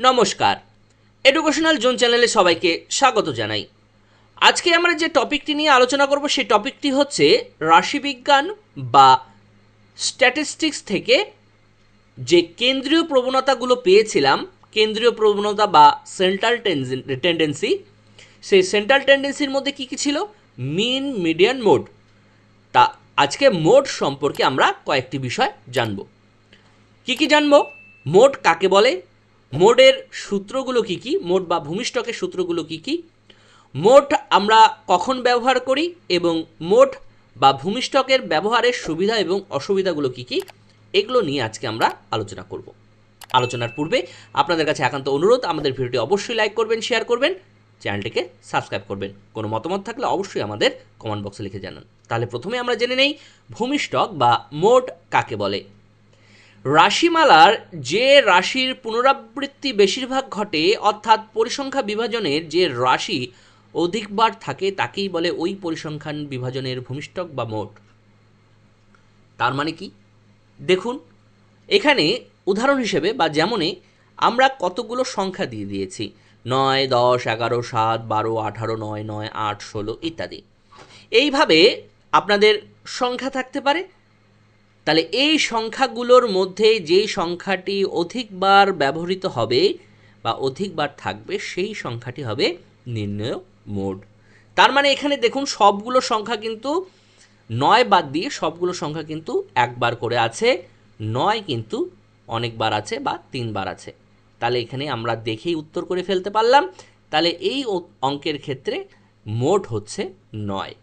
নমস্কার। Educational zone চ্যানেলে সবাইকে স্বাগত জানাই। আজকে আমরা যে টপিকটি নিয়ে আলোচনা করব সেই টপিকটি হচ্ছে রাশিবিজ্ঞান বা স্ট্যাটিস্টিক্স থেকে যে কেন্দ্রীয় প্রবণতাগুলো পেয়েছিলাম, কেন্দ্রীয় প্রবণতা বা সেন্ট্রাল টেন্ডেন্সি সেই সেন্ট্রাল টেন্ডেন্সির মধ্যে কী কী ছিল? মিন মিডিয়ান মোড তা আজকে মোড সম্পর্কে আমরা কয়েকটি বিষয় জানব। কি কি জানব? মোড কাকে বলে? মোডের সূত্রগুলো কি কি? মোড বা ভূমিষ্ঠকের সূত্রগুলো কি কি? মোট আমরা কখন ব্যবহার করি এবং মোট বা ভূমিষ্ঠকের ব্যবহারের সুবিধা এবং অসুবিধাগুলো কি কি? এগুলো নিয়ে আজকে আমরা আলোচনা করব। আলোচনার পূর্বে আপনাদের কাছে একান্ত অনুরোধ, আমাদের ভিডিওটি অবশ্যই লাইক করবেন, শেয়ার করবেন, চ্যানেলটিকে সাবস্ক্রাইব করবেন। কোনো মতামত থাকলে অবশ্যই আমাদের কমেন্ট বক্সে লিখে জানান। তাহলে প্রথমে আমরা জেনে নেই, ভূমিষ্ঠক বা মোট কাকে বলে? রাশিমালার যে রাশির পুনরাবৃত্তি বেশিরভাগ ঘটে, অর্থাৎ পরিসংখ্যা বিভাজনের যে রাশি অধিকবার থাকে, তাকেই বলে ওই পরিসংখ্যান বিভাজনের ভূমিষ্ঠক বা মোট। তার মানে কি? দেখুন, এখানে উদাহরণ হিসেবে বা যেমনে আমরা কতগুলো সংখ্যা দিয়ে দিয়েছি, নয়, দশ, এগারো, সাত, বারো, আঠারো, নয় নয়, আট, ষোলো ইত্যাদি। এইভাবে আপনাদের সংখ্যা থাকতে পারে তাহলে এই সংখ্যাগুলোর মধ্যে যেই সংখ্যাটি অধিকবার ব্যবহৃত হবে বা অধিকবার থাকবে, সেই সংখ্যাটি হবে নির্ণয় মোড। তার মানে এখানে দেখুন সবগুলো সংখ্যা কিন্তু নয় বাদ দিয়ে সবগুলো সংখ্যা কিন্তু একবার করে আছে, নয় কিন্তু অনেকবার আছে বা তিনবার আছে। তাহলে এখানে আমরা দেখেই উত্তর করে ফেলতে পারলাম। তাহলে এই অঙ্কের ক্ষেত্রে মোট হচ্ছে নয়।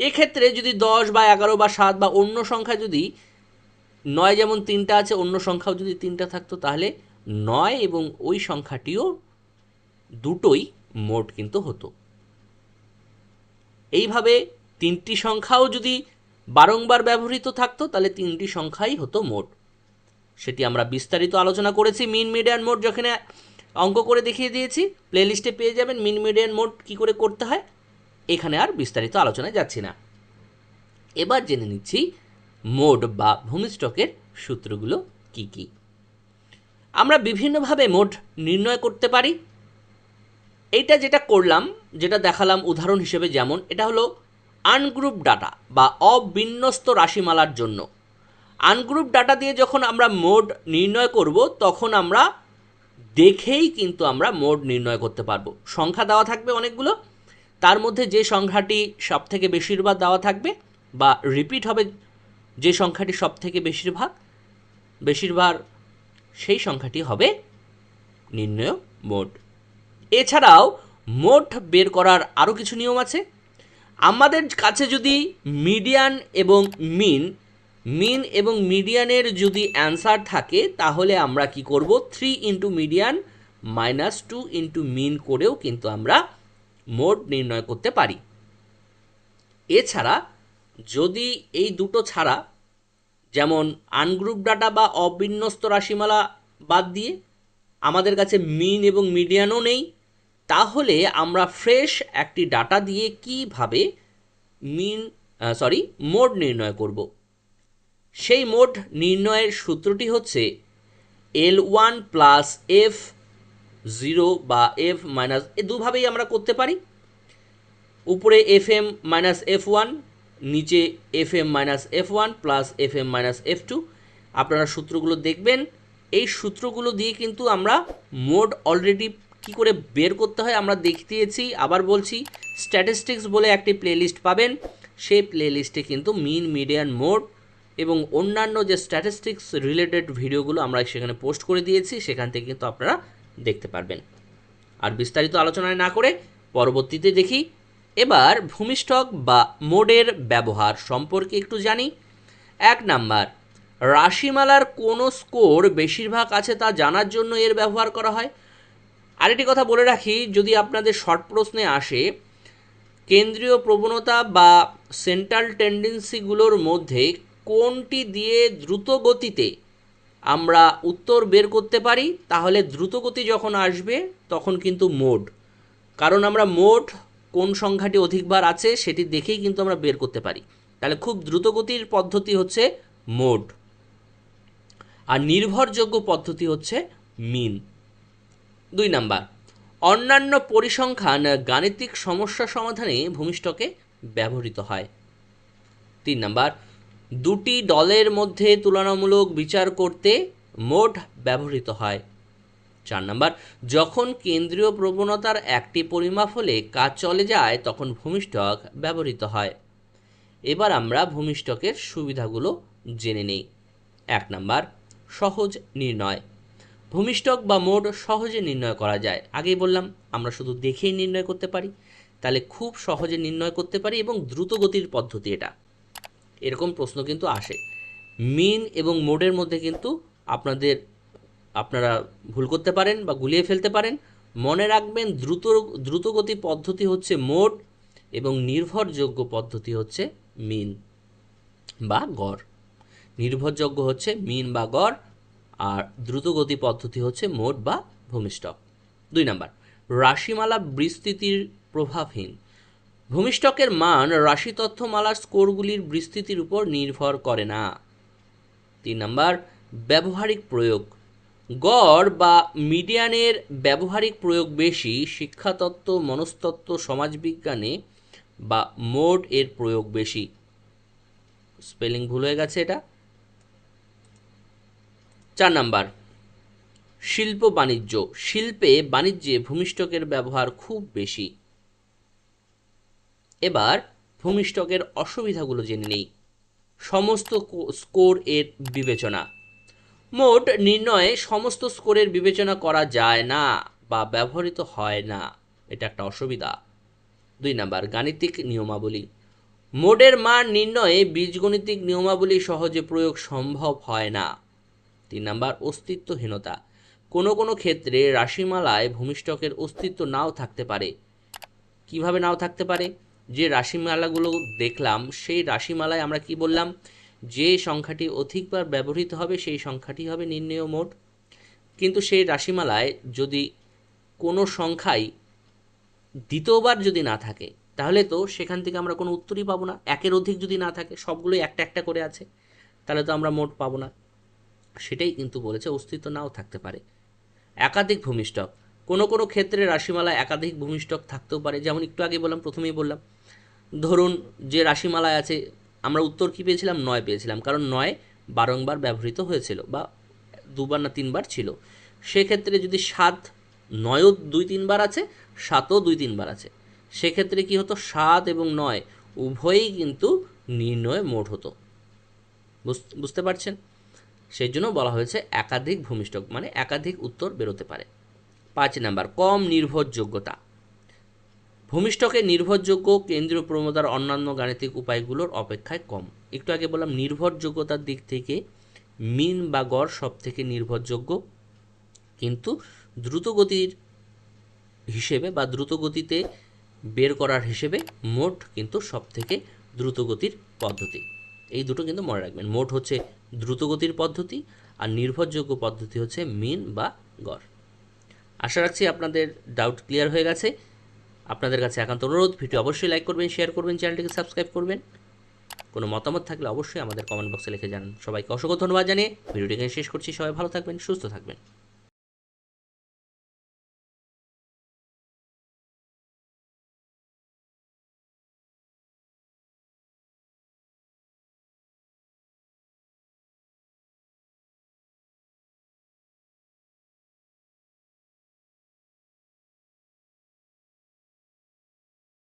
এক্ষেত্রে যদি দশ বা এগারো বা সাত বা অন্য সংখ্যা যদি নয় যেমন তিনটা আছে, অন্য সংখ্যাও যদি তিনটা থাকতো, তাহলে নয় এবং ওই সংখ্যাটিও দুটোই মোট কিন্তু হতো। এইভাবে তিনটি সংখ্যাও যদি বারংবার ব্যবহৃত থাকতো, তাহলে তিনটি সংখ্যাই হতো মোট। সেটি আমরা বিস্তারিত আলোচনা করেছি মিন মিডিয়ান মোড যেখানে অঙ্ক করে দেখিয়ে দিয়েছি প্লেলিস্টে পেয়ে যাবেন মিন মিডিয়ান মোড কী করে করতে হয়। এখানে আর বিস্তারিত আলোচনায় যাচ্ছি না। এবার জেনে নিচ্ছি মোড বা ভূমিষ্ঠকের সূত্রগুলো কি কি। আমরা বিভিন্নভাবে মোড নির্ণয় করতে পারি। এইটা যেটা করলাম, যেটা দেখালাম উদাহরণ হিসেবে যেমন, এটা হলো আনগ্রুপ ডাটা বা অবিন্যস্ত রাশিমালার জন্য। আনগ্রুপ ডাটা দিয়ে যখন আমরা মোড নির্ণয় করব, তখন আমরা দেখেই কিন্তু আমরা মোড নির্ণয় করতে পারব। সংখ্যা দেওয়া থাকবে অনেকগুলো। তার মধ্যে যে সংখ্যাটি সব থেকে বেশিরভাগ দেওয়া থাকবে বা রিপিট হবে যে সংখ্যাটি সব থেকে বেশিরভাগ বেশিরভাগ সেই সংখ্যাটি হবে নির্ণয় মোট এছাড়াও মোট বের করার আরও কিছু নিয়ম আছে। আমাদের কাছে যদি মিডিয়ান এবং মিন মিন এবং মিডিয়ানের যদি অ্যান্সার থাকে, তাহলে আমরা কি করব? Three into median minus two into mean করেও কিন্তু আমরা মোড নির্ণয় করতে পারি। এছাড়া যদি এই দুটো ছাড়া, যেমন আনগ্রুপ ডাটা বা অবিন্যস্ত রাশিমালা বাদ দিয়ে আমাদের কাছে মিন এবং মিডিয়ানও নেই, তাহলে আমরা ফ্রেশ একটি ডাটা দিয়ে কীভাবে মিন সরি মোড নির্ণয় করব। সেই মোড নির্ণয়ের সূত্রটি হচ্ছে L one plus F zero বা এফ মাইনাস এ দুভাবেই আমরা করতে পারি। উপরে F M minus F one নিচে F M minus F one plus F M minus F two আপনারা সূত্রগুলো দেখবেন, এই সূত্রগুলো দিয়ে কিন্তু আমরা মোড অলরেডি কি করে বের করতে হয় আমরা দেখিয়েছি, আবার বলছি স্ট্যাটিস্টিক্স বলে একটি প্লেলিস্ট পাবেন। সেই প্লেলিস্টে কিন্তু মিন মিডিয়ান মোড এবং অন্যান্য যে স্ট্যাটিস্টিক্স রিলেটেড ভিডিওগুলো আমরা সেখানে পোস্ট করে দিয়েছি, সেখান থেকে কিন্তু আপনারা দেখতে পারবেন। আর বিস্তারিত আলোচনায় না করে পরবর্তীতে দেখি, এবার ভূমিষ্ঠক বা মোডের ব্যবহার সম্পর্কে একটু জানি। এক নাম্বার, রাশিমালার কোনো স্কোর বেশিরভাগ আছে তা জানার জন্য এর ব্যবহার করা হয়। আরেকটি কথা বলে রাখি, যদি আপনাদের শর্ট প্রশ্নে আসে, কেন্দ্রীয় প্রবণতা বা সেন্ট্রাল টেন্ডেন্সিগুলোর মধ্যে কোনটি দিয়ে দ্রুত গতিতে আমরা উত্তর বের করতে পারি, তাহলে দ্রুতগতি যখন আসবে, তখন কিন্তু মোড কারণ আমরা মোড কোন সংখ্যাটি অধিকবার আছে, সেটি দেখেই কিন্তু আমরা বের করতে পারি। তাহলে খুব দ্রুতগতির পদ্ধতি হচ্ছে মোড আর নির্ভরযোগ্য পদ্ধতি হচ্ছে মিন। দুই নাম্বার। অন্যান্য পরিসংখ্যান গাণিতিক সমস্যা সমাধানে ভূমিষ্ঠকে ব্যবহৃত হয়। তিন নাম্বার। দুটি দলের মধ্যে তুলনামূলক বিচার করতে মোট ব্যবহৃত হয়। চার নম্বর, যখন কেন্দ্রীয় প্রবণতার একটি পরিমাপ হলে কাজ চলে যায়, তখন ভূমিষ্ঠক ব্যবহৃত হয়। এবার আমরা ভূমিষ্ঠকের সুবিধাগুলো জেনে নেই। এক নম্বর, সহজ নির্ণয়। ভূমিষ্ঠক বা মোড সহজে নির্ণয় করা যায়। আগেই বললাম, আমরা শুধু দেখেই নির্ণয় করতে পারি। তাহলে খুব সহজে নির্ণয় করতে পারি এবং দ্রুত গতির পদ্ধতি এটা। এরকম প্রশ্ন কিন্তু আসে। মিন এবং মোডের মধ্যে কিন্তু আপনাদের, আপনারা ভুল করতে পারেন বা গুলিয়ে ফেলতে পারেন। মনে রাখবেন দ্রুত, দ্রুতগতি পদ্ধতি হচ্ছে মোড এবং নির্ভরযোগ্য পদ্ধতি হচ্ছে মিন বা গড়। নির্ভরযোগ্য হচ্ছে মিন বা গড় আর দ্রুতগতি পদ্ধতি হচ্ছে মোড বা ভূমিষ্ঠক। দুই নাম্বার, রাশিমালা বিস্তৃতির প্রভাবহীন। ভূমিষ্ঠকের মান রাশি তথ্যমালার স্কোরগুলির বিস্তৃতির উপর নির্ভর করে না। তিন নম্বর, ব্যবহারিক প্রয়োগ। গড় বা মিডিয়ানের ব্যবহারিক প্রয়োগ বেশি শিক্ষাতত্ত্ব, মনস্তত্ত্ব, সমাজবিজ্ঞানে বা মোড এর প্রয়োগ বেশি। স্পেলিং ভুল হয়ে গেছে এটা। চার নাম্বার, শিল্প বাণিজ্য। শিল্পে বাণিজ্যে ভূমিষ্ঠকের ব্যবহার খুব বেশি। এবার ভূমিষ্ঠকের অসুবিধাগুলো জেনে নেই। সমস্ত স্কোর এর বিবেচনা। মোট নির্ণয়ে সমস্ত স্কোরের বিবেচনা করা যায় না বা ব্যবহৃত হয় না। এটা একটা অসুবিধা। দুই নাম্বার, গাণিতিক নিয়মাবলী। মোডের মান নির্ণয়ে বীজগণিতিক নিয়মাবলী সহজে প্রয়োগ সম্ভব হয় না। তিন নাম্বার, অস্তিত্বহীনতা। কোনো কোনো ক্ষেত্রে রাশিমালায় ভূমিষ্ঠকের অস্তিত্ব নাও থাকতে পারে। কীভাবে নাও থাকতে পারে? যে রাশিমালাগুলো দেখলাম, সেই রাশিমালায় আমরা কি বললাম? যে সংখ্যাটি অধিকবার ব্যবহৃত হবে, সেই সংখ্যাটি হবে নির্ণেয় মোট। কিন্তু সেই রাশিমালায় যদি কোনো সংখ্যাই দ্বিতীয়বার যদি না থাকে, তাহলে তো সেখান থেকে আমরা কোনো উত্তরই পাবো না। একের অধিক যদি না থাকে, সবগুলোই একটা একটা করে আছে, তাহলে তো আমরা মোট পাবো না। সেটাই কিন্তু বলেছে অস্তিত্ব নাও থাকতে পারে। একাধিক ভূমিষ্ঠক। কোনো কোনো ক্ষেত্রে রাশিমালায় একাধিক ভূমিষ্ঠক থাকতেও পারে। যেমন একটু আগে বললাম, প্রথমেই বললাম ধরুন যে রাশিমালায় আছে, আমরা উত্তর কী পেয়েছিলাম? নয় পেয়েছিলাম, কারণ নয় বারংবার ব্যবহৃত হয়েছিল বা দুবার না তিনবার ছিল। সেক্ষেত্রে যদি সাত, নয়ও দুই তিনবার আছে, সাতও দুই তিনবার আছে। সেক্ষেত্রে কি হতো? সাত এবং নয় উভয়ই কিন্তু নির্ণয় মোট হতো। বুঝ- বুঝতে পারছেন? সেই জন্য বলা হয়েছে একাধিক ভূমিষ্ঠক মানে একাধিক উত্তর বেরোতে পারে। পাঁচ নাম্বার, কম নির্ভরযোগ্যতা। ভূমিষ্ঠকের নির্ভরযোগ্য কেন্দ্রীয় প্রমোদার অন্যান্য গাণিতিক উপায়গুলোর অপেক্ষায় কম। একটু আগে বললাম, নির্ভরযোগ্যতার দিক থেকে মিন বা গড় সব থেকে নির্ভরযোগ্য। কিন্তু দ্রুতগতির হিসেবে বা দ্রুতগতিতে বের করার হিসেবে মোট কিন্তু সব থেকে দ্রুতগতির পদ্ধতি। এই দুটো কিন্তু মনে রাখবেন। মোট হচ্ছে দ্রুতগতির পদ্ধতি আর নির্ভরযোগ্য পদ্ধতি হচ্ছে মিন বা গড়। আশা রাখছি আপনাদের ডাউট ক্লিয়ার হয়ে গেছে। আপনাদের কাছে একান্ত অনুরোধ, ভিডিও অবশ্যই লাইক করবেন শেয়ার করবেন, চ্যানেলটিকে সাবস্ক্রাইব করবেন। কোনো মতামত থাকলে অবশ্যই আমাদের কমেন্ট বক্সে লিখে জানান। সবাইকে অসংখ্য ধন্যবাদ জানিয়ে ভিডিওটিকে শেষ করছি। সবাই ভালো থাকবেন, সুস্থ থাকবেন।